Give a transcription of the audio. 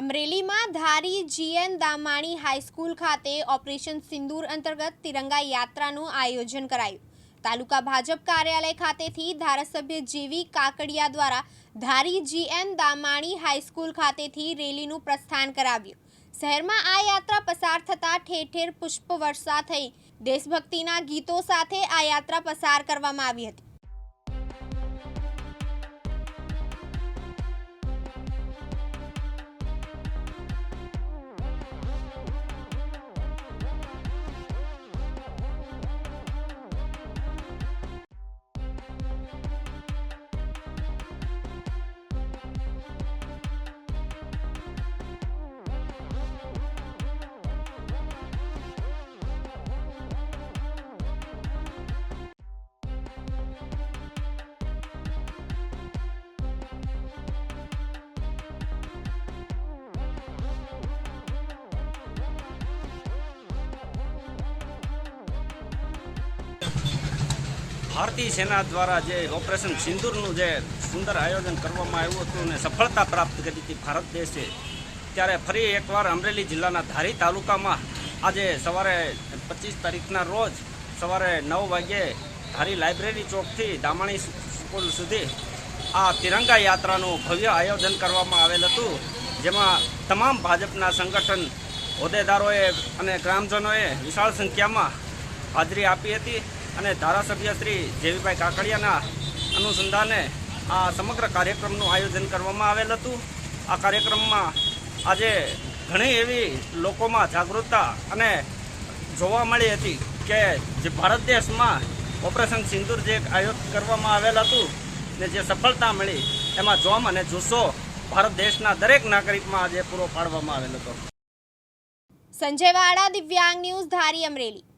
અમરેલીમાં ધારી જીએન દામાણી હાઈસ્કૂલ ખાતે ઓપરેશન સિંદૂર અંતર્ગત તિરંગા યાત્રાનું આયોજન કરાયું. તાલુકા ભાજપ કાર્યાલય ખાતેથી ધારાસભ્ય જેવી કાકડિયા દ્વારા ધારી જીએન દામાણી હાઈસ્કૂલ ખાતેથી રેલીનું પ્રસ્થાન કરાવ્યું. શહેરમાં આ યાત્રા પસાર થતા ઠેર ઠેર પુષ્પવર્ષા થઈ. દેશભક્તિના ગીતો સાથે આ યાત્રા પસાર કરવામાં આવી હતી. ભારતીય સેના દ્વારા જે ઓપરેશન સિંદૂરનું જે સુંદર આયોજન કરવામાં આવ્યું હતું અને સફળતા પ્રાપ્ત કરી હતી ભારત દેશે, ત્યારે ફરી એકવાર અમરેલી જિલ્લાના ધારી તાલુકામાં આજે સવારે પચીસ તારીખના રોજ સવારે નવ વાગ્યે ધારી લાઇબ્રેરી ચોકથી દામાણી સ્કૂલ સુધી આ તિરંગા યાત્રાનું ભવ્ય આયોજન કરવામાં આવેલ હતું, જેમાં તમામ ભાજપના સંગઠન હોદ્દેદારોએ અને ગ્રામજનોએ વિશાળ સંખ્યામાં હાજરી આપી હતી. અને ધારાસભ્ય શ્રી જેવીભાઈ કાકડિયાના અનુસંધાને આ સમગ્ર કાર્યક્રમનું આયોજન કરવામાં આવેલ હતું. આ કાર્યક્રમમાં આજે ઘણી એવી લોકોમાં જાગૃતતા અને જોવા મળી હતી કે જે ભારત દેશમાં ઓપરેશન સિંદૂર જે આયોજન કરવામાં આવેલ હતું ને જે સફળતા મળી, એમાં જોમ અને જુસ્સો ભારત દેશના દરેક નાગરિકમાં આજે પૂરો પાડવામાં આવેલ હતો. સંજય વાડા, દિવ્યાંગ ન્યૂઝ ધારી અમરેલી.